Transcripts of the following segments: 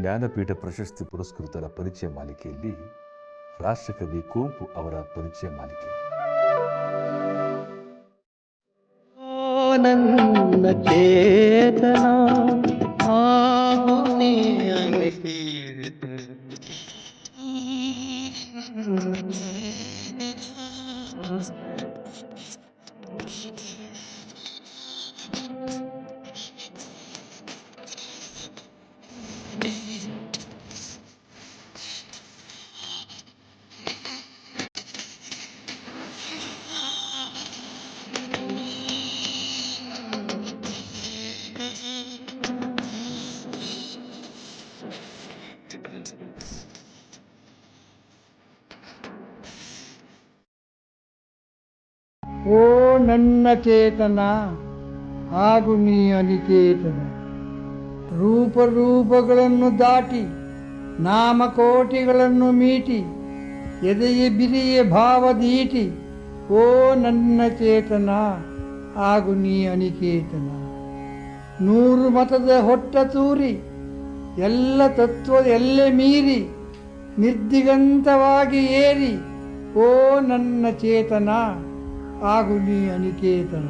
ಜ್ಞಾನಪೀಠ ಪ್ರಶಸ್ತಿ ಪುರಸ್ಕೃತರ ಪರಿಚಯ ಮಾಲಿಕೆಯಲ್ಲಿ ರಾಷ್ಟ್ರಕವಿ ಕುವೆಂಪು ಅವರ ಪರಿಚಯ ಮಾಲಿಕೆ ಓ ನನ್ನ ಚೇತನ ನನ್ನ ಚೇತನ ಹಾಗೂ ನೀ ಅನಿಕೇತನ ರೂಪ ರೂಪಗಳನ್ನು ದಾಟಿ, ನಾಮಕೋಟಿಗಳನ್ನು ಮೀಟಿ, ಎದೆಯ ಬಿರಿಯ ಭಾವದೀಟಿ ಓ ನನ್ನ ಚೇತನ ಹಾಗೂ ನೀ ಅನಿಕೇತನ ನೂರು ಮತದ ಹೊಟ್ಟ ತೂರಿ, ಎಲ್ಲ ತತ್ವದ ಎಲ್ಲೆ ಮೀರಿ, ನಿರ್ದಿಗಂತವಾಗಿ ಏರಿ, ಓ ನನ್ನ ಚೇತನ. ಆಗು ನೀ ಅನಿಕೇತನ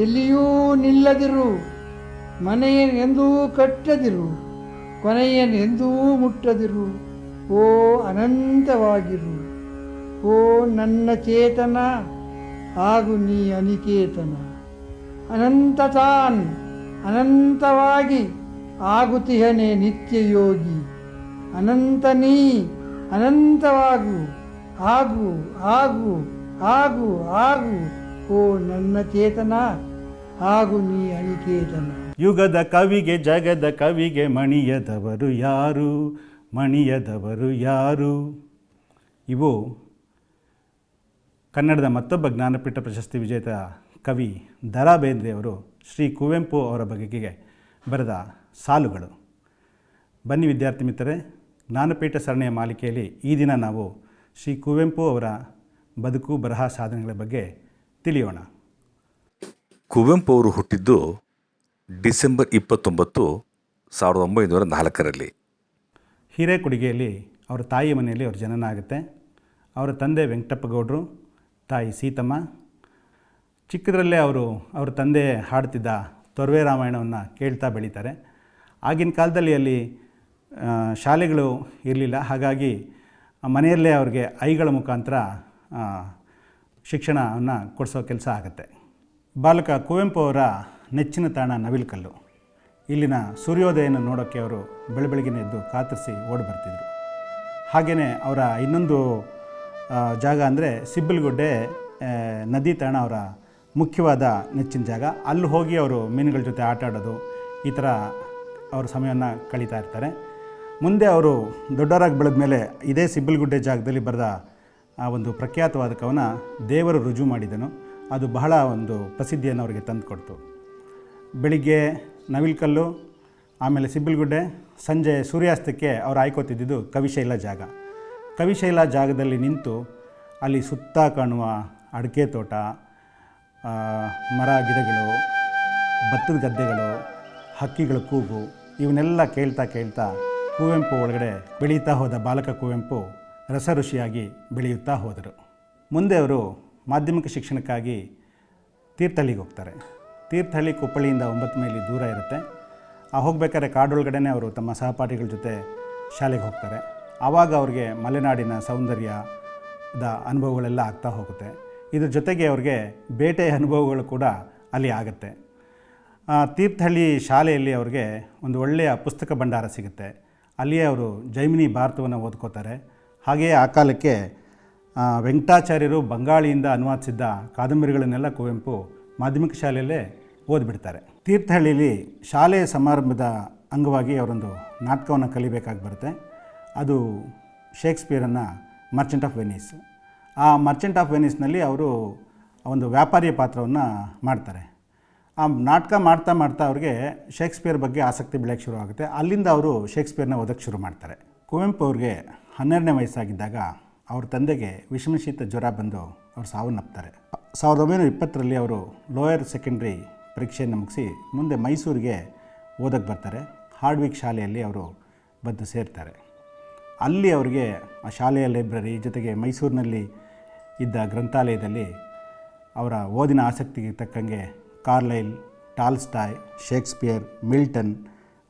ಎಲ್ಲಿಯೂ ನಿಲ್ಲದಿರು ಮನೆಯನೆಂದೂ ಕಟ್ಟದಿರು ಕೊನೆಯನೆಂದೂ ಮುಟ್ಟದಿರು. ಓ ಅನಂತವಾಗಿರು, ಓ ನನ್ನ ಚೇತನ ಆಗು ನೀ ಅನಿಕೇತನ ಅನಂತ ತಾನ್ ಅನಂತವಾಗಿ ಆಗುತಿಹನೆ ನಿತ್ಯ ಯೋಗಿ ಅನಂತ ನೀ ಅನಂತವಾಗು, ಆಗು ಆಗು. ಆಗು ಆಗು, ಓ ನನ್ನ ಚೇತನ, ಆಗು ನೀ ಅನಿಕೇತನ ಯುಗದ ಕವಿಗೆ ಜಗದ ಕವಿಗೆ ಮಣಿಯದವರು ಯಾರು? ಮಣಿಯದವರು ಯಾರು? ಇವು ಕನ್ನಡದ ಮತ್ತೊಬ್ಬ ಜ್ಞಾನಪೀಠ ಪ್ರಶಸ್ತಿ ವಿಜೇತ ಕವಿ ದರಾ ಬೇಂದ್ರೆಯವರು ಶ್ರೀ ಕುವೆಂಪು ಅವರ ಬಗೆಗೆ ಬರೆದ ಸಾಲುಗಳು. ಬನ್ನಿ ವಿದ್ಯಾರ್ಥಿ ಮಿತ್ರರೇ, ಜ್ಞಾನಪೀಠ ಸರಣಿಯ ಮಾಲಿಕೆಯಲ್ಲಿ ಈ ದಿನ ನಾವು ಶ್ರೀ ಕುವೆಂಪು ಅವರ ಬದುಕು ಬರಹ ಸಾಧನೆಗಳ ಬಗ್ಗೆ ತಿಳಿಯೋಣ. ಕುವೆಂಪು ಅವರು ಹುಟ್ಟಿದ್ದು ಡಿಸೆಂಬರ್ ಇಪ್ಪತ್ತೊಂಬತ್ತು ಸಾವಿರದ ಒಂಬೈನೂರ ನಾಲ್ಕರಲ್ಲಿ. ಹಿರೇಕೊಡಿಗೆಯಲ್ಲಿ ಅವರ ತಾಯಿ ಮನೆಯಲ್ಲಿ ಅವ್ರ ಜನನ ಆಗುತ್ತೆ ಅವರ ತಂದೆ ವೆಂಕಟಪ್ಪಗೌಡರು ತಾಯಿ ಸೀತಮ್ಮ. ಚಿಕ್ಕದರಲ್ಲೇ ಅವರು ಅವ್ರ ತಂದೆ ಹಾಡ್ತಿದ್ದ ತೊರವೆ ರಾಮಾಯಣವನ್ನು ಕೇಳ್ತಾ ಬೆಳೀತಾರೆ. ಆಗಿನ ಕಾಲದಲ್ಲಿ ಅಲ್ಲಿ ಶಾಲೆಗಳು ಇರಲಿಲ್ಲ. ಹಾಗಾಗಿ ಮನೆಯಲ್ಲೇ ಅವ್ರಿಗೆ ಐಗಳ ಮುಖಾಂತರ ಶಿಕ್ಷಣವನ್ನು ಕೊಡಿಸೋ ಕೆಲಸ ಆಗುತ್ತೆ. ಬಾಲಕ ಕುವೆಂಪು ಅವರ ನೆಚ್ಚಿನ ತಾಣ ನವಿಲುಕಲ್ಲು ಇಲ್ಲಿನ ಸೂರ್ಯೋದಯನ ನೋಡೋಕ್ಕೆ ಅವರು ಬೆಳ ಬೆಳಗಿನ ಎದ್ದು ಕಾತರಿಸಿ ಓಡಿ ಬರ್ತಿದ್ರು. ಹಾಗೆಯೇ ಅವರ ಇನ್ನೊಂದು ಜಾಗ ಅಂದರೆ ಸಿಬ್ಬಲ್ಗುಡ್ಡೆ ನದಿ ತಾಣ ಅವರ ಮುಖ್ಯವಾದ ನೆಚ್ಚಿನ ಜಾಗ. ಅಲ್ಲಿ ಹೋಗಿ ಅವರು ಮೀನುಗಳ ಜೊತೆ ಆಟ ಆಡೋದು, ಈ ಥರ ಅವ್ರ ಸಮಯವನ್ನು ಕಳೀತಾ ಇರ್ತಾರೆ. ಮುಂದೆ ಅವರು ದೊಡ್ಡವರಾಗಿ ಬೆಳೆದ ಮೇಲೆ ಇದೇ ಸಿಬ್ಬಲ್ಗುಡ್ಡೆ ಜಾಗದಲ್ಲಿ ಬರೆದ ಆ ಒಂದು ಪ್ರಖ್ಯಾತವಾದ ಕವನ ದೇವರು ರುಜು ಮಾಡಿದನು. ಅದು ಬಹಳ ಒಂದು ಪ್ರಸಿದ್ಧಿಯನ್ನು ಅವರಿಗೆ ತಂದುಕೊಡ್ತು ಬೆಳಿಗ್ಗೆ ನವಿಲ್ಕಲ್ಲು ಆಮೇಲೆ ಸಿಬ್ಬಲ್ಗುಡ್ಡೆ, ಸಂಜೆ ಸೂರ್ಯಾಸ್ತಕ್ಕೆ ಅವ್ರು ಆಯ್ಕೋತಿದ್ದಿದ್ದು ಕವಿಶೈಲ ಜಾಗ. ಕವಿಶೈಲ ಜಾಗದಲ್ಲಿ ನಿಂತು ಅಲ್ಲಿ ಸುತ್ತ ಕಾಣುವ ಅಡಿಕೆ ತೋಟ ಮರ, ಗಿಡಗಳು, ಭತ್ತದ ಗದ್ದೆಗಳು, ಹಕ್ಕಿಗಳ ಕೂಗು, ಇವನ್ನೆಲ್ಲ ಕೇಳ್ತಾ ಕೇಳ್ತಾ ಕುವೆಂಪು ಒಳಗಡೆ ಬೆಳೀತಾ ಹೋದ ಬಾಲಕ ಕುವೆಂಪು ರಸಋಷಿಯಾಗಿ ಬೆಳೆಯುತ್ತಾ ಹೋದರು. ಮುಂದೆ ಅವರು ಮಾಧ್ಯಮಿಕ ಶಿಕ್ಷಣಕ್ಕಾಗಿ ತೀರ್ಥಹಳ್ಳಿಗೆ ಹೋಗ್ತಾರೆ. ತೀರ್ಥಹಳ್ಳಿ ಕುಪ್ಪಳಿಯಿಂದ ಒಂಬತ್ತು ಮೈಲಿ ದೂರ ಇರುತ್ತೆ. ಆ ಹೋಗಬೇಕಾದ್ರೆ ಕಾಡೊಳಗಡೆನೇ ಅವರು ತಮ್ಮ ಸಹಪಾಠಿಗಳ ಜೊತೆ ಶಾಲೆಗೆ ಹೋಗ್ತಾರೆ. ಆವಾಗ ಅವ್ರಿಗೆ ಮಲೆನಾಡಿನ ಸೌಂದರ್ಯದ ಅನುಭವಗಳೆಲ್ಲ ಆಗ್ತಾ ಹೋಗುತ್ತೆ. ಇದ್ರ ಜೊತೆಗೆ ಅವ್ರಿಗೆ ಬೇಟೆ ಅನುಭವಗಳು ಕೂಡ ಅಲ್ಲಿ ಆಗುತ್ತೆ. ತೀರ್ಥಹಳ್ಳಿ ಶಾಲೆಯಲ್ಲಿ ಅವ್ರಿಗೆ ಒಂದು ಒಳ್ಳೆಯ ಪುಸ್ತಕ ಭಂಡಾರ ಸಿಗುತ್ತೆ. ಅಲ್ಲಿಯೇ ಅವರು ಜೈಮಿನಿ ಭಾರತವನ್ನು ಓದ್ಕೋತಾರೆ. ಹಾಗೆಯೇ ಆ ಕಾಲಕ್ಕೆ ವೆಂಕಟಾಚಾರ್ಯರು ಬಂಗಾಳಿಯಿಂದ ಅನುವಾದಿಸಿದ್ದ ಕಾದಂಬರಿಗಳನ್ನೆಲ್ಲ ಕುವೆಂಪು ಮಾಧ್ಯಮಿಕ ಶಾಲೆಯಲ್ಲೇ ಓದ್ಬಿಡ್ತಾರೆ. ತೀರ್ಥಹಳ್ಳಿಲಿ ಶಾಲೆಯ ಸಮಾರಂಭದ ಅಂಗವಾಗಿ ಅವರೊಂದು ನಾಟಕವನ್ನು ಕಲಿಬೇಕಾಗಿ ಬರುತ್ತೆ. ಅದು ಶೇಕ್ಸ್ಪಿಯರನ್ನು ಮರ್ಚೆಂಟ್ ಆಫ್ ವೆನಿಸ್. ಆ ಮರ್ಚೆಂಟ್ ಆಫ್ ವೆನಿಸ್ನಲ್ಲಿ ಅವರು ಒಂದು ವ್ಯಾಪಾರಿಯ ಪಾತ್ರವನ್ನು ಮಾಡ್ತಾರೆ. ಆ ನಾಟಕ ಮಾಡ್ತಾ ಮಾಡ್ತಾ ಅವ್ರಿಗೆ ಶೇಕ್ಸ್ಪಿಯರ್ ಬಗ್ಗೆ ಆಸಕ್ತಿ ಬೆಳೆಯೋಕ್ಕೆ ಶುರು ಆಗುತ್ತೆ ಅಲ್ಲಿಂದ ಅವರು ಶೇಕ್ಸ್ಪಿಯರ್ನ ಓದೋಕ್ಕೆ ಶುರು ಮಾಡ್ತಾರೆ. ಕುವೆಂಪು ಅವ್ರಿಗೆ ಹನ್ನೆರಡನೇ ವಯಸ್ಸಾಗಿದ್ದಾಗ ಅವ್ರ ತಂದೆಗೆ ವಿಷಮಶೀತ ಜ್ವರ ಬಂದು ಅವ್ರು ಸಾವನ್ನಪ್ತಾರೆ ಸಾವಿರದ ಒಂಬೈನೂರ ಇಪ್ಪತ್ತರಲ್ಲಿ ಅವರು ಲೋಯರ್ ಸೆಕೆಂಡ್ರಿ ಪರೀಕ್ಷೆಯನ್ನು ಮುಗಿಸಿ ಮುಂದೆ ಮೈಸೂರಿಗೆ ಓದಕ್ಕೆ ಬರ್ತಾರೆ. ಹಾರ್ಡ್ವಿಕ್ ಶಾಲೆಯಲ್ಲಿ ಅವರು ಬಂದು ಸೇರ್ತಾರೆ. ಅಲ್ಲಿ ಅವರಿಗೆ ಆ ಶಾಲೆಯ ಲೈಬ್ರರಿ ಜೊತೆಗೆ ಮೈಸೂರಿನಲ್ಲಿ ಇದ್ದ ಗ್ರಂಥಾಲಯದಲ್ಲಿ ಅವರ ಓದಿನ ಆಸಕ್ತಿಗೆ ತಕ್ಕಂಗೆ Carlyle, Tolstoy, Shakespeare, Milton,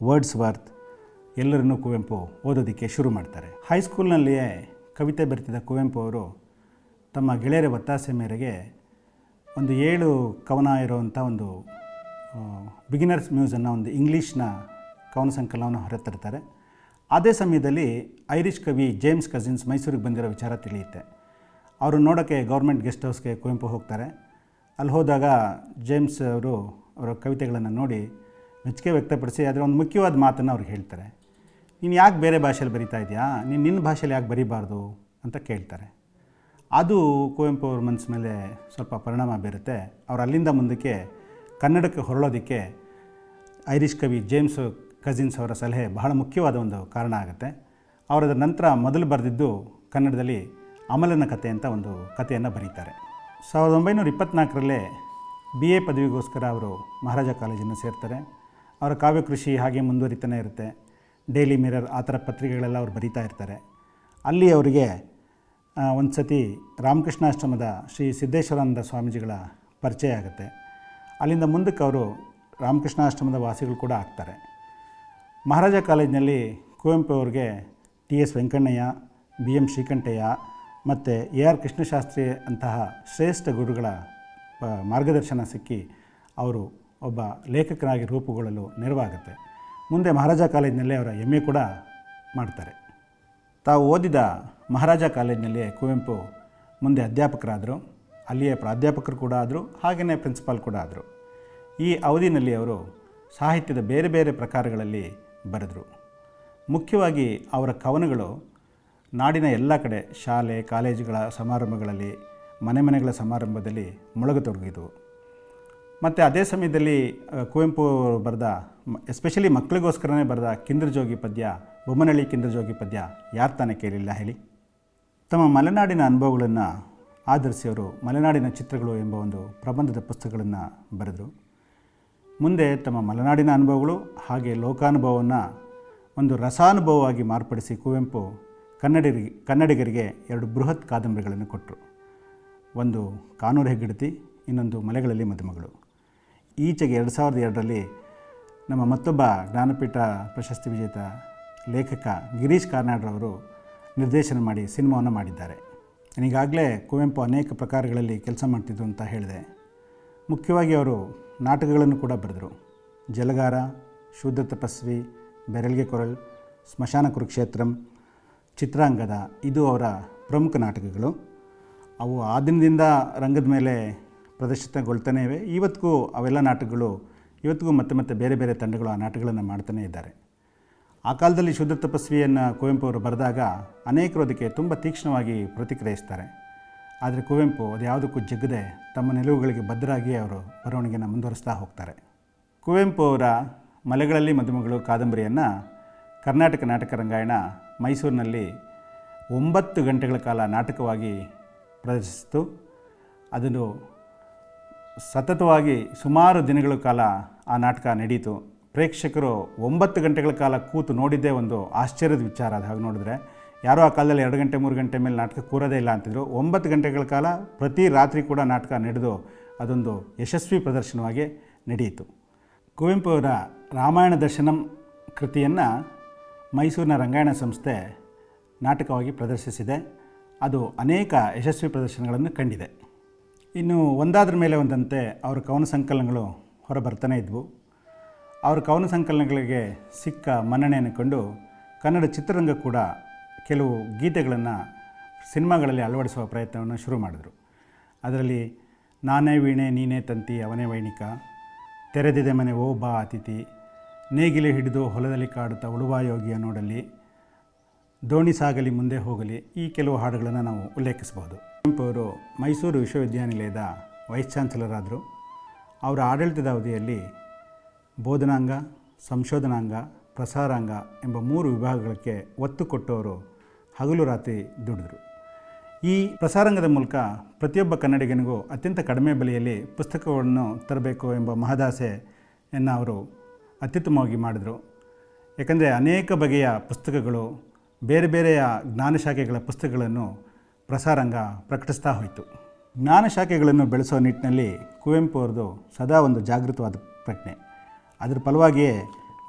Wordsworth ಎಲ್ಲರನ್ನೂ ಕುವೆಂಪು ಓದೋದಕ್ಕೆ ಶುರು ಮಾಡ್ತಾರೆ. ಹೈಸ್ಕೂಲ್ನಲ್ಲಿಯೇ ಕವಿತೆ ಬರೆತಿದ್ದ ಕುವೆಂಪು ಅವರು ತಮ್ಮ ಗೆಳೆಯರ ಒತ್ತಾಸೆ ಮೇರೆಗೆ ಒಂದು ಏಳು ಕವನ ಇರುವಂಥ ಒಂದು ಬಿಗಿನರ್ಸ್ ಮ್ಯೂಸನ್ನು ಒಂದು ಇಂಗ್ಲೀಷ್ನ ಕವನ ಸಂಕಲನವನ್ನು ಹೊರತರ್ತಾರೆ. ಅದೇ ಸಮಯದಲ್ಲಿ ಐರಿಷ್ ಕವಿ ಜೇಮ್ಸ್ ಕಸಿನ್ಸ್ ಮೈಸೂರಿಗೆ ಬಂದಿರೋ ವಿಚಾರ ತಿಳಿಯುತ್ತೆ. ಅವರು ನೋಡೋಕ್ಕೆ ಗೌರ್ಮೆಂಟ್ ಗೆಸ್ಟ್ ಹೌಸ್ಗೆ ಕುವೆಂಪು ಹೋಗ್ತಾರೆ. ಅಲ್ಲಿ ಹೋದಾಗ ಜೇಮ್ಸ್ ಅವರು ಅವರ ಕವಿತೆಗಳನ್ನು ನೋಡಿ ಮೆಚ್ಚುಗೆ ವ್ಯಕ್ತಪಡಿಸಿ ಅದರ ಒಂದು ಮುಖ್ಯವಾದ ಮಾತನ್ನು ಅವ್ರಿಗೆ ಹೇಳ್ತಾರೆ. ನೀನು ಯಾಕೆ ಬೇರೆ ಭಾಷೆಯಲ್ಲಿ ಬರಿತಾ ಇದೆಯಾ? ನೀನು ನಿನ್ನ ಭಾಷೆಯಲ್ಲಿ ಯಾಕೆ ಬರೀಬಾರ್ದು ಅಂತ ಕೇಳ್ತಾರೆ. ಅದು ಕುವೆಂಪು ಅವ್ರ ಮನಸ್ಸು ಮೇಲೆ ಸ್ವಲ್ಪ ಪರಿಣಾಮ ಬೀರುತ್ತೆ. ಅವ್ರು ಅಲ್ಲಿಂದ ಮುಂದಕ್ಕೆ ಕನ್ನಡಕ್ಕೆ ಹೊರಳೋದಕ್ಕೆ ಐರಿಷ್ ಕವಿ ಜೇಮ್ಸ್ ಕಸಿನ್ಸ್ ಅವರ ಸಲಹೆ ಬಹಳ ಮುಖ್ಯವಾದ ಒಂದು ಕಾರಣ ಆಗುತ್ತೆ. ಅವರದ ನಂತರ ಮೊದಲು ಬರೆದಿದ್ದು ಕನ್ನಡದಲ್ಲಿ ಅಮಲನ ಕಥೆ ಅಂತ ಒಂದು ಕಥೆಯನ್ನು ಬರೀತಾರೆ. ಸಾವಿರದ ಒಂಬೈನೂರ ಇಪ್ಪತ್ತ್ನಾಲ್ಕರಲ್ಲೇ ಬಿ ಎ ಪದವಿಗೋಸ್ಕರ ಅವರು ಮಹಾರಾಜ ಕಾಲೇಜನ್ನು ಸೇರ್ತಾರೆ. ಅವರ ಕಾವ್ಯಕೃಷಿ ಹಾಗೆ ಮುಂದುವರಿತಾನೆ ಇರುತ್ತೆ. ಡೈಲಿ ಮಿರರ್ ಆ ಥರ ಪತ್ರಿಕೆಗಳೆಲ್ಲ ಅವ್ರು ಬರೀತಾ ಇರ್ತಾರೆ. ಅಲ್ಲಿ ಅವರಿಗೆ ಒಂದು ಸತಿ ರಾಮಕೃಷ್ಣಾಶ್ರಮದ ಶ್ರೀ ಸಿದ್ದೇಶ್ವರಾನಂದ ಸ್ವಾಮೀಜಿಗಳ ಪರಿಚಯ ಆಗುತ್ತೆ. ಅಲ್ಲಿಂದ ಮುಂದಕ್ಕೆ ಅವರು ರಾಮಕೃಷ್ಣಾಶ್ರಮದ ವಾಸಿಗಳು ಕೂಡ ಆಗ್ತಾರೆ. ಮಹಾರಾಜ ಕಾಲೇಜಿನಲ್ಲಿ ಕುವೆಂಪು ಅವ್ರಿಗೆ T S Venkannaiah, B M Srikantaiah ಮತ್ತು ಎ ಆರ್ ಕೃಷ್ಣಶಾಸ್ತ್ರಿ ಅಂತಹ ಶ್ರೇಷ್ಠ ಗುರುಗಳ ಮಾರ್ಗದರ್ಶನ ಸಿಕ್ಕಿ ಅವರು ಒಬ್ಬ ಲೇಖಕನಾಗಿ ರೂಪುಗೊಳ್ಳಲು ನೆರವಾಗುತ್ತೆ. ಮುಂದೆ ಮಹಾರಾಜ ಕಾಲೇಜಿನಲ್ಲಿ ಅವರ ಎಂ ಎ ಕೂಡ ಮಾಡ್ತಾರೆ. ತಾವು ಓದಿದ ಮಹಾರಾಜ ಕಾಲೇಜಿನಲ್ಲಿ ಕುವೆಂಪು ಮುಂದೆ ಅಧ್ಯಾಪಕರಾದರು, ಅಲ್ಲಿಯ ಪ್ರಾಧ್ಯಾಪಕರು ಕೂಡ ಆದರು ಹಾಗೆಯೇ ಪ್ರಿನ್ಸಿಪಾಲ್ ಕೂಡ ಆದರು. ಈ ಅವಧಿನಲ್ಲಿ ಅವರು ಸಾಹಿತ್ಯದ ಬೇರೆ ಬೇರೆ ಪ್ರಕಾರಗಳಲ್ಲಿ ಬರೆದರು. ಮುಖ್ಯವಾಗಿ ಅವರ ಕವನಗಳು ನಾಡಿನ ಎಲ್ಲ ಕಡೆ ಶಾಲೆ, ಕಾಲೇಜುಗಳ ಸಮಾರಂಭಗಳಲ್ಲಿ, ಮನೆ ಮನೆಗಳ ಸಮಾರಂಭದಲ್ಲಿ ಮೊಳಗತೊಡಗಿದವು ಮತ್ತು ಅದೇ ಸಮಯದಲ್ಲಿ ಕುವೆಂಪು ಅವರು ಬರೆದ ಎಸ್ಪೆಷಲಿ ಮಕ್ಕಳಿಗೋಸ್ಕರನೇ ಬರೆದ ಕಿಂದ್ರಜೋಗಿ ಪದ್ಯ ಬೊಮ್ಮನಹಳ್ಳಿ ಕಿಂದ್ರಜೋಗಿ ಪದ್ಯ ಯಾರು ತಾನೇ ಕೇಳಿಲ್ಲ ಹೇಳಿ. ತಮ್ಮ ಮಲೆನಾಡಿನ ಅನುಭವಗಳನ್ನು ಆಧರಿಸಿ ಅವರು ಮಲೆನಾಡಿನ ಚಿತ್ರಗಳು ಎಂಬ ಒಂದು ಪ್ರಬಂಧದ ಪುಸ್ತಕಗಳನ್ನು ಬರೆದರು. ಮುಂದೆ ತಮ್ಮ ಮಲೆನಾಡಿನ ಅನುಭವಗಳು ಹಾಗೆ ಲೋಕಾನುಭವವನ್ನು ಒಂದು ರಸಾನುಭವವಾಗಿ ಮಾರ್ಪಡಿಸಿ ಕುವೆಂಪು ಕನ್ನಡಿಗರಿಗೆ ಕನ್ನಡಿಗರಿಗೆ ಎರಡು ಬೃಹತ್ ಕಾದಂಬರಿಗಳನ್ನು ಕೊಟ್ಟರು ಒಂದು ಕಾನೂರು ಹೆಗ್ಗಡತಿ, ಇನ್ನೊಂದು ಮಲೆಗಳಲ್ಲಿ ಮದುಮಗಳು. ಈಚೆಗೆ ಎರಡು ಸಾವಿರದ ಎರಡರಲ್ಲಿ ನಮ್ಮ ಮತ್ತೊಬ್ಬ ಜ್ಞಾನಪೀಠ ಪ್ರಶಸ್ತಿ ವಿಜೇತ ಲೇಖಕ ಗಿರೀಶ್ ಕಾರ್ನಾಡ್ರವರು ನಿರ್ದೇಶನ ಮಾಡಿ ಸಿನಿಮಾವನ್ನು ಮಾಡಿದ್ದಾರೆ. ನನಗಾಗಲೇ ಕುವೆಂಪು ಅನೇಕ ಪ್ರಕಾರಗಳಲ್ಲಿ ಕೆಲಸ ಮಾಡ್ತಿದ್ರು ಅಂತ ಹೇಳಿದೆ. ಮುಖ್ಯವಾಗಿ ಅವರು ನಾಟಕಗಳನ್ನು ಕೂಡ ಬರೆದರು. ಜಲಗಾರ, ಶೂದ್ರ ತಪಸ್ವಿ, ಬೆರಳಿಗೆ ಕೊರಳ್, ಸ್ಮಶಾನ ಕುರುಕ್ಷೇತ್ರಂ, ಚಿತ್ರಾಂಗದ, ಇದು ಅವರ ಪ್ರಮುಖ ನಾಟಕಗಳು. ಅವು ಆ ದಿನದಿಂದ ರಂಗದ ಮೇಲೆ ಪ್ರದರ್ಶಿತಗೊಳ್ತಾನೇ ಇವೆ. ಇವತ್ತಿಗೂ ಅವೆಲ್ಲ ನಾಟಕಗಳು, ಇವತ್ತಿಗೂ ಮತ್ತೆ ಮತ್ತೆ ಬೇರೆ ಬೇರೆ ತಂಡಗಳು ಆ ನಾಟಕಗಳನ್ನು ಮಾಡ್ತಾನೇ ಇದ್ದಾರೆ. ಆ ಕಾಲದಲ್ಲಿ ಶುದ್ಧ ತಪಸ್ವಿಯನ್ನು ಕುವೆಂಪು ಅವರು ಬರೆದಾಗ ಅನೇಕರು ಅದಕ್ಕೆ ತುಂಬ ತೀಕ್ಷ್ಣವಾಗಿ ಪ್ರತಿಕ್ರಿಯಿಸ್ತಾರೆ. ಆದರೆ ಕುವೆಂಪು ಅದು ಯಾವುದಕ್ಕೂ ಜಗ್ಗದೆ ತಮ್ಮ ನಿಲುವುಗಳಿಗೆ ಭದ್ರಾಗಿ ಅವರು ಬರವಣಿಗೆಯನ್ನು ಮುಂದುವರಿಸ್ತಾ ಹೋಗ್ತಾರೆ. ಕುವೆಂಪು ಅವರ ಮಲೆಗಳಲ್ಲಿ ಮದುಮಗಳು ಕಾದಂಬರಿಯನ್ನು ಕರ್ನಾಟಕ ನಾಟಕ ರಂಗಾಯಣ ಮೈಸೂರಿನಲ್ಲಿ ಒಂಬತ್ತು ಗಂಟೆಗಳ ಕಾಲ ನಾಟಕವಾಗಿ ಪ್ರದರ್ಶಿಸಿತು. ಅದನ್ನು ಸತತವಾಗಿ ಸುಮಾರು ದಿನಗಳ ಕಾಲ ಆ ನಾಟಕ ನಡೀತು. ಪ್ರೇಕ್ಷಕರು ಒಂಬತ್ತು ಗಂಟೆಗಳ ಕಾಲ ಕೂತು ನೋಡಿದ್ದೇ ಒಂದು ಆಶ್ಚರ್ಯದ ವಿಚಾರ. ಅದು ಹಾಗೆ ನೋಡಿದ್ರೆ ಯಾರೋ ಆ ಕಾಲದಲ್ಲಿ ಎರಡು ಗಂಟೆ, ಮೂರು ಗಂಟೆ ಮೇಲೆ ನಾಟಕ ಕೂರೋದೇ ಇಲ್ಲ ಅಂತಿದ್ರು. ಒಂಬತ್ತು ಗಂಟೆಗಳ ಕಾಲ ಪ್ರತಿ ರಾತ್ರಿ ಕೂಡ ನಾಟಕ ನಡೆದು ಅದೊಂದು ಯಶಸ್ವಿ ಪ್ರದರ್ಶನವಾಗಿ ನಡೆಯಿತು. ಕುವೆಂಪು ಅವರ ರಾಮಾಯಣ ದರ್ಶನಂ ಕೃತಿಯನ್ನು ಮೈಸೂರಿನ ರಂಗಾಯಣ ಸಂಸ್ಥೆ ನಾಟಕವಾಗಿ ಪ್ರದರ್ಶಿಸಿದೆ. ಅದು ಅನೇಕ ಯಶಸ್ವಿ ಪ್ರದರ್ಶನಗಳನ್ನು ಕಂಡಿದೆ. ಇನ್ನು ಒಂದಾದ್ರ ಮೇಲೆ ಒಂದಂತೆ ಅವರ ಕವನ ಸಂಕಲನಗಳು ಹೊರ ಬರ್ತಾನೆ ಇದ್ವು. ಅವರ ಕವನ ಸಂಕಲನಗಳಿಗೆ ಸಿಕ್ಕ ಮನ್ನಣೆಯನ್ನು ಕಂಡು ಕನ್ನಡ ಚಿತ್ರರಂಗ ಕೂಡ ಕೆಲವು ಗೀತೆಗಳನ್ನು ಸಿನಿಮಾಗಳಲ್ಲಿ ಅಳವಡಿಸುವ ಪ್ರಯತ್ನವನ್ನು ಶುರು ಮಾಡಿದರು. ಅದರಲ್ಲಿ ನಾನೇ ವೀಣೆ, ನೀನೇ ತಂತಿ, ಅವನೇ ವೈಣಿಕ, ತೆರೆದಿದೆ ಮನೆ ಓ ಬಾ ಅತಿಥಿ, ನೇಗಿಲೆ ಹಿಡಿದು ಹೊಲದಲ್ಲಿ ಕಾಡುತ್ತಾ ಉಳುವಾಯೋಗಿಯ ನೋಡಲಿ, ದೋಣಿ ಸಾಗಲಿ ಮುಂದೆ ಹೋಗಲಿ ಈ ಕೆಲವು ಹಾಡುಗಳನ್ನು ನಾವು ಉಲ್ಲೇಖಿಸಬಹುದು. ಕುವೆಂಪು ಅವರು ಮೈಸೂರು ವಿಶ್ವವಿದ್ಯಾನಿಲಯದ ವೈಸ್ ಚಾನ್ಸಲರ್ ಆದರು ಅವರ ಆಡಳಿತದ ಅವಧಿಯಲ್ಲಿ ಬೋಧನಾಂಗ, ಸಂಶೋಧನಾಂಗ, ಪ್ರಸಾರಾಂಗ ಎಂಬ ಮೂರು ವಿಭಾಗಗಳಿಗೆ ಒತ್ತು ಕೊಟ್ಟವರು ಹಗಲು ರಾತ್ರಿ ದುಡಿದರು. ಈ ಪ್ರಸಾರಾಂಗದ ಮೂಲಕ ಪ್ರತಿಯೊಬ್ಬ ಕನ್ನಡಿಗನಿಗೂ ಅತ್ಯಂತ ಕಡಿಮೆ ಬೆಲೆಯಲ್ಲಿ ಪುಸ್ತಕಗಳನ್ನು ತರಬೇಕು ಎಂಬ ಮಹದಾಸೆಯನ್ನು ಅವರು ಅತ್ಯುತ್ತಮವಾಗಿ ಮಾಡಿದರು. ಏಕೆಂದರೆ ಅನೇಕ ಬಗೆಯ ಪುಸ್ತಕಗಳು, ಬೇರೆ ಬೇರೆಯ ಜ್ಞಾನಶಾಖೆಗಳ ಪುಸ್ತಕಗಳನ್ನು ಪ್ರಸಾರಂಗ ಪ್ರಕಟಿಸ್ತಾ ಹೋಯಿತು. ಜ್ಞಾನ ಶಾಖೆಗಳನ್ನು ಬೆಳೆಸೋ ನಿಟ್ಟಿನಲ್ಲಿ ಕುವೆಂಪು ಅವ್ರದ್ದು ಸದಾ ಒಂದು ಜಾಗೃತವಾದ ಪ್ರಜ್ಞೆ. ಅದರ ಫಲವಾಗಿಯೇ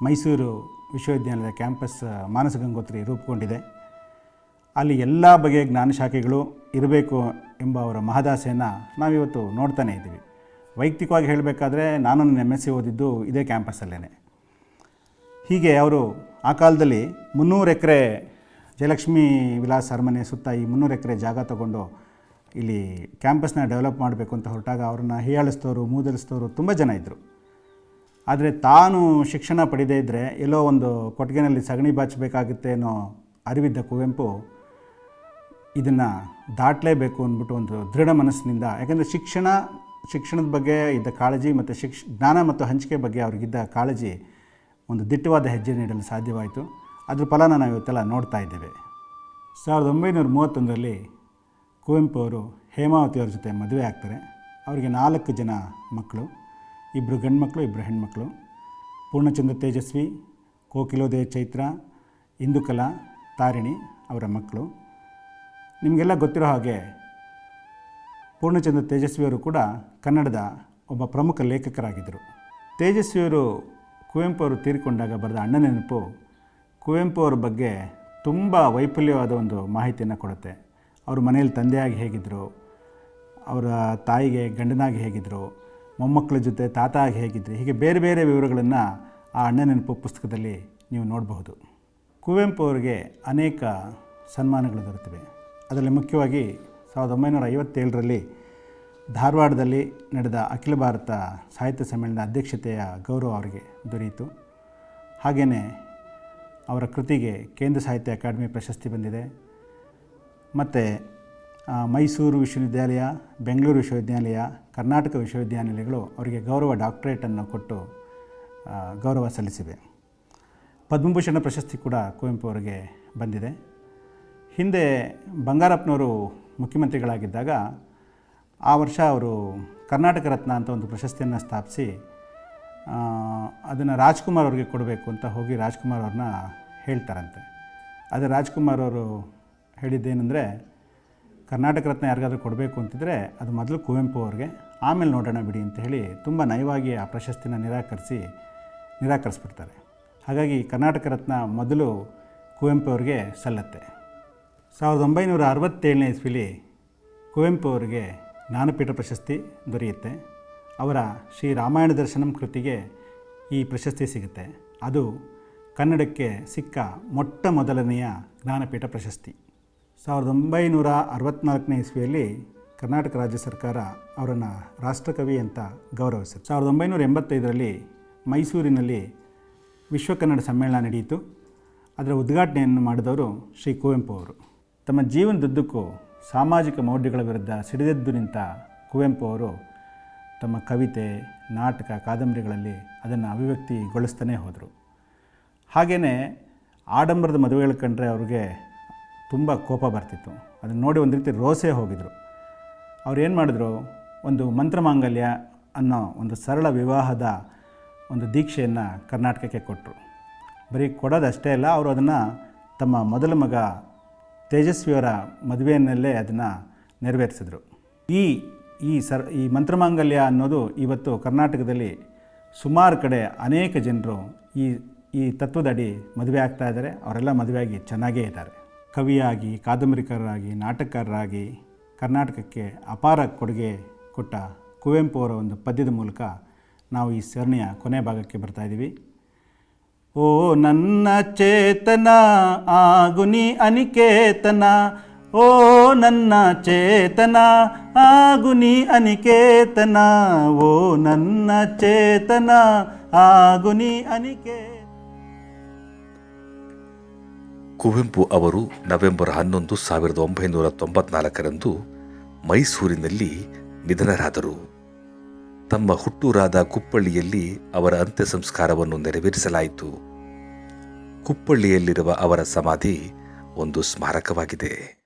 ಮೈಸೂರು ವಿಶ್ವವಿದ್ಯಾಲಯದ ಕ್ಯಾಂಪಸ್ ಮಾನಸ ಗಂಗೋತ್ರಿ ರೂಪುಗೊಂಡಿದೆ. ಅಲ್ಲಿ ಎಲ್ಲ ಬಗೆಯ ಜ್ಞಾನ ಶಾಖೆಗಳು ಇರಬೇಕು ಎಂಬ ಅವರ ಮಹದಾಸೆಯನ್ನು ನಾವಿವತ್ತು ನೋಡ್ತಾನೇ ಇದ್ದೀವಿ. ವೈಯಕ್ತಿಕವಾಗಿ ಹೇಳಬೇಕಾದ್ರೆ ನಾನು ನನ್ನ ಎಂ ಎಸ್ ಸಿ ಓದಿದ್ದು ಇದೇ ಕ್ಯಾಂಪಸ್ಸಲ್ಲೇ ಹೀಗೆ ಅವರು ಆ ಕಾಲದಲ್ಲಿ ಮುನ್ನೂರು ಎಕರೆ ಜಯಲಕ್ಷ್ಮಿ ವಿಲಾಸ್ ಅರಮನೆ ಸುತ್ತ ಈ ಮುನ್ನೂರು ಎಕರೆ ಜಾಗ ತಗೊಂಡು ಇಲ್ಲಿ ಕ್ಯಾಂಪಸ್ನ ಡೆವಲಪ್ ಮಾಡಬೇಕು ಅಂತ ಹೊರಟಾಗ ಅವ್ರನ್ನ ಹೀಯಾಳಿಸ್ತೋರು ಮೂದಲಿಸ್ತವರು ತುಂಬ ಜನ ಇದ್ದರು ಆದರೆ ತಾನು ಶಿಕ್ಷಣ ಪಡೆದೇ ಇದ್ದರೆ ಎಲ್ಲೋ ಒಂದು ಕೊಟ್ಟಿಗೆನಲ್ಲಿ ಸಗಣಿ ಬಾಚಬೇಕಾಗುತ್ತೆ ಅನ್ನೋ ಅರಿವಿದ್ದ ಕುವೆಂಪು ಇದನ್ನು ದಾಟಲೇಬೇಕು ಅಂದ್ಬಿಟ್ಟು ಒಂದು ದೃಢ ಮನಸ್ಸಿನಿಂದ, ಯಾಕಂದರೆ ಶಿಕ್ಷಣ, ಶಿಕ್ಷಣದ ಬಗ್ಗೆ ಇದ್ದ ಕಾಳಜಿ ಮತ್ತು ಶಿಕ್ಷ, ಜ್ಞಾನ ಮತ್ತು ಹಂಚಿಕೆ ಬಗ್ಗೆ ಅವ್ರಿಗಿದ್ದ ಕಾಳಜಿ ಒಂದು ದಿಟ್ಟವಾದ ಹೆಜ್ಜೆ ನೀಡಲು ಸಾಧ್ಯವಾಯಿತು. ಅದ್ರ ಫಲನ ನಾವು ಇವತ್ತೆಲ್ಲ ನೋಡ್ತಾ ಇದ್ದೇವೆ. ಸಾವಿರದ ಒಂಬೈನೂರ ಮೂವತ್ತೊಂದರಲ್ಲಿ ಕುವೆಂಪು ಅವರು ಹೇಮಾವತಿ ಅವ್ರ ಜೊತೆ ಮದುವೆ ಆಗ್ತಾರೆ. ಅವರಿಗೆ ನಾಲ್ಕು ಜನ ಮಕ್ಕಳು ಇಬ್ಬರು ಗಂಡ್ಮಕ್ಳು ಇಬ್ಬರು ಹೆಣ್ಮಕ್ಳು. ಪೂರ್ಣಚಂದ್ರ ತೇಜಸ್ವಿ, ಕೋಕಿಲೋದಯ ಚೈತ್ರ, ಇಂದುಕಲಾ, ತಾರಿಣಿ ಅವರ ಮಕ್ಕಳು. ನಿಮಗೆಲ್ಲ ಗೊತ್ತಿರೋ ಹಾಗೆ ಪೂರ್ಣಚಂದ್ರ ತೇಜಸ್ವಿಯವರು ಕೂಡ ಕನ್ನಡದ ಒಬ್ಬ ಪ್ರಮುಖ ಲೇಖಕರಾಗಿದ್ದರು. ತೇಜಸ್ವಿಯವರು ಕುವೆಂಪು ಅವರು ತೀರಿಕೊಂಡಾಗ ಬರೆದ ಅಣ್ಣ ನೆನಪು ಕುವೆಂಪು ಅವ್ರ ಬಗ್ಗೆ ತುಂಬ ವೈಫಲ್ಯವಾದ ಒಂದು ಮಾಹಿತಿಯನ್ನು ಕೊಡುತ್ತೆ. ಅವ್ರ ಮನೆಯಲ್ಲಿ ತಂದೆಯಾಗಿ ಹೇಗಿದ್ದರು ಅವರ ತಾಯಿಗೆ ಗಂಡನಾಗಿ ಹೇಗಿದ್ದರು ಮೊಮ್ಮಕ್ಕಳ ಜೊತೆ ತಾತ ಆಗಿ ಹೇಗಿದ್ದರು ಹೀಗೆ ಬೇರೆ ಬೇರೆ ವಿವರಗಳನ್ನು ಆ ಅಣ್ಣ ನೆನಪು ಪುಸ್ತಕದಲ್ಲಿ ನೀವು ನೋಡಬಹುದು. ಕುವೆಂಪು ಅವರಿಗೆ ಅನೇಕ ಸನ್ಮಾನಗಳು ದೊರೆತಿವೆ. ಅದರಲ್ಲಿ ಮುಖ್ಯವಾಗಿ ಸಾವಿರದ ಒಂಬೈನೂರ ಐವತ್ತೇಳರಲ್ಲಿ ಧಾರವಾಡದಲ್ಲಿ ನಡೆದ ಅಖಿಲ ಭಾರತ ಸಾಹಿತ್ಯ ಸಮ್ಮೇಳನದ ಅಧ್ಯಕ್ಷತೆಯ ಗೌರವ ಅವರಿಗೆ ದೊರೆಯಿತು. ಹಾಗೆಯೇ ಅವರ ಕೃತಿಗೆ ಕೇಂದ್ರ ಸಾಹಿತ್ಯ ಅಕಾಡೆಮಿ ಪ್ರಶಸ್ತಿ ಬಂದಿದೆ. ಮತ್ತು ಮೈಸೂರು ವಿಶ್ವವಿದ್ಯಾಲಯ, ಬೆಂಗಳೂರು ವಿಶ್ವವಿದ್ಯಾಲಯ, ಕರ್ನಾಟಕ ವಿಶ್ವವಿದ್ಯಾನಿಲಯಗಳು ಅವರಿಗೆ ಗೌರವ ಡಾಕ್ಟರೇಟನ್ನು ಕೊಟ್ಟು ಗೌರವ ಸಲ್ಲಿಸಿವೆ. ಪದ್ಮಭೂಷಣ ಪ್ರಶಸ್ತಿ ಕೂಡ ಕುವೆಂಪು ಅವರಿಗೆ ಬಂದಿದೆ. ಹಿಂದೆ ಬಂಗಾರಪ್ಪನವರು ಮುಖ್ಯಮಂತ್ರಿಗಳಾಗಿದ್ದಾಗ ಆ ವರ್ಷ ಅವರು ಕರ್ನಾಟಕ ರತ್ನ ಅಂತ ಒಂದು ಪ್ರಶಸ್ತಿಯನ್ನು ಸ್ಥಾಪಿಸಿ ಅದನ್ನು ರಾಜ್ಕುಮಾರ್ ಅವರಿಗೆ ಕೊಡಬೇಕು ಅಂತ ಹೋಗಿ ರಾಜ್ಕುಮಾರ್ ಅವ್ರನ್ನ ಹೇಳ್ತಾರಂತೆ. ಅದು ರಾಜ್ಕುಮಾರ್ ಅವರು ಹೇಳಿದ್ದೇನೆಂದರೆ, ಕರ್ನಾಟಕ ರತ್ನ ಯಾರಿಗಾದರೂ ಕೊಡಬೇಕು ಅಂತಿದ್ರೆ ಅದು ಮೊದಲು ಕುವೆಂಪು ಅವ್ರಿಗೆ, ಆಮೇಲೆ ನೋಡೋಣ ಬಿಡಿ ಅಂತ ಹೇಳಿ ತುಂಬ ನಯವಾಗಿ ಆ ಪ್ರಶಸ್ತಿನ ನಿರಾಕರಿಸಿ, ನಿರಾಕರಿಸ್ಬಿಡ್ತಾರೆ. ಹಾಗಾಗಿ ಕರ್ನಾಟಕ ರತ್ನ ಮೊದಲು ಕುವೆಂಪು ಅವ್ರಿಗೆ ಸಲ್ಲತ್ತೆ. ಸಾವಿರದ ಒಂಬೈನೂರ ಅರವತ್ತೇಳನೇ ಇಸ್ವಿಲಿ ಕುವೆಂಪು ಅವರಿಗೆ ಜ್ಞಾನಪೀಠ ಪ್ರಶಸ್ತಿ ದೊರೆಯುತ್ತೆ. ಅವರ ಶ್ರೀ ರಾಮಾಯಣ ದರ್ಶನಂ ಕೃತಿಗೆ ಈ ಪ್ರಶಸ್ತಿ ಸಿಗುತ್ತೆ. ಅದು ಕನ್ನಡಕ್ಕೆ ಸಿಕ್ಕ ಮೊಟ್ಟ ಮೊದಲನೆಯ ಜ್ಞಾನಪೀಠ ಪ್ರಶಸ್ತಿ. ಸಾವಿರದ ಒಂಬೈನೂರ ಅರವತ್ತ್ನಾಲ್ಕನೇ ಇಸ್ವಿಯಲ್ಲಿ ಕರ್ನಾಟಕ ರಾಜ್ಯ ಸರ್ಕಾರ ಅವರನ್ನು ರಾಷ್ಟ್ರಕವಿ ಅಂತ ಗೌರವಿಸಿತು. ಸಾವಿರದ ಒಂಬೈನೂರ ಎಂಬತ್ತೈದರಲ್ಲಿ ಮೈಸೂರಿನಲ್ಲಿ ವಿಶ್ವ ಕನ್ನಡ ಸಮ್ಮೇಳನ ನಡೆಯಿತು. ಅದರ ಉದ್ಘಾಟನೆಯನ್ನು ಮಾಡಿದವರು ಶ್ರೀ ಕುವೆಂಪು ಅವರು. ತಮ್ಮ ಜೀವನದುದ್ದಕ್ಕೂ ಸಾಮಾಜಿಕ ಮೌಢ್ಯಗಳ ವಿರುದ್ಧ ಸಿಡಿದೆದ್ದು ನಿಂತ ಕುವೆಂಪು ಅವರು ತಮ್ಮ ಕವಿತೆ, ನಾಟಕ, ಕಾದಂಬರಿಗಳಲ್ಲಿ ಅದನ್ನು ಅಭಿವ್ಯಕ್ತಿಗೊಳಿಸ್ತಾನೇ ಹೋದರು. ಹಾಗೆಯೇ ಆಡಂಬರದ ಮದುವೆಗಳು ಕಂಡ್ರೆ ಅವ್ರಿಗೆ ತುಂಬ ಕೋಪ ಬರ್ತಿತ್ತು. ಅದನ್ನು ನೋಡಿ ಒಂದು ರೀತಿ ರೋಸೆ ಹೋಗಿದ್ರು. ಅವ್ರು ಏನು ಮಾಡಿದ್ರು? ಒಂದು ಮಂತ್ರಮಾಂಗಲ್ಯ ಅನ್ನೋ ಒಂದು ಸರಳ ವಿವಾಹದ ಒಂದು ದೀಕ್ಷೆಯನ್ನು ಕರ್ನಾಟಕಕ್ಕೆ ಕೊಟ್ಟರು ಬರೀ ಕೊಡೋದಷ್ಟೇ ಅಲ್ಲ, ಅವರು ಅದನ್ನು ತಮ್ಮ ಮೊದಲ ಮಗ ತೇಜಸ್ವಿಯವರ ಮದುವೆಯನ್ನಲ್ಲೇ ಅದನ್ನು ನೆರವೇರಿಸಿದ್ರು. ಈ ಈ ಸರ್, ಈ ಮಂತ್ರಮಾಂಗಲ್ಯ ಅನ್ನೋದು ಇವತ್ತು ಕರ್ನಾಟಕದಲ್ಲಿ ಸುಮಾರು ಕಡೆ ಅನೇಕ ಜನರು ಈ ಈ ತತ್ವದಡಿ ಮದುವೆ ಆಗ್ತಾ ಇದ್ದಾರೆ. ಅವರೆಲ್ಲ ಮದುವೆಯಾಗಿ ಚೆನ್ನಾಗೇ ಇದ್ದಾರೆ. ಕವಿಯಾಗಿ, ಕಾದಂಬರಿಕಾರರಾಗಿ, ನಾಟಕಕಾರರಾಗಿ ಕರ್ನಾಟಕಕ್ಕೆ ಅಪಾರ ಕೊಡುಗೆ ಕೊಟ್ಟ ಕುವೆಂಪು ಅವರ ಒಂದು ಪದ್ಯದ ಮೂಲಕ ನಾವು ಈ ಸರಣಿಯ ಕೊನೆ ಭಾಗಕ್ಕೆ ಬರ್ತಾ ಇದ್ದೀವಿ. ಓ ನನ್ನ ಚೇತನ ಆಗುನಿ ಅನಿಕೇತನ. ಓ ನನ್ನ ಚೇತನ ಆಗುನಿ ಅನಿಕೇತನ. ಓ ನನ್ನ ಚೇತನ ಆಗುನಿ ಅನಿಕೇತನ. ಕುವೆಂಪು ಅವರು ನವೆಂಬರ್ ಹನ್ನೊಂದು ಸಾವಿರದ ಒಂಬೈನೂರ ತೊಂಬತ್ನಾಲ್ಕರಂದು ಮೈಸೂರಿನಲ್ಲಿ ನಿಧನರಾದರು. ತಮ್ಮ ಹುಟ್ಟೂರಾದ ಕುಪ್ಪಳ್ಳಿಯಲ್ಲಿ ಅವರ ಅಂತ್ಯ ಸಂಸ್ಕಾರವನ್ನು ನೆರವೇರಿಸಲಾಯಿತು. ಕುಪ್ಪಳ್ಳಿಯಲ್ಲಿರುವ ಅವರ ಸಮಾಧಿ ಒಂದು ಸ್ಮಾರಕವಾಗಿದೆ.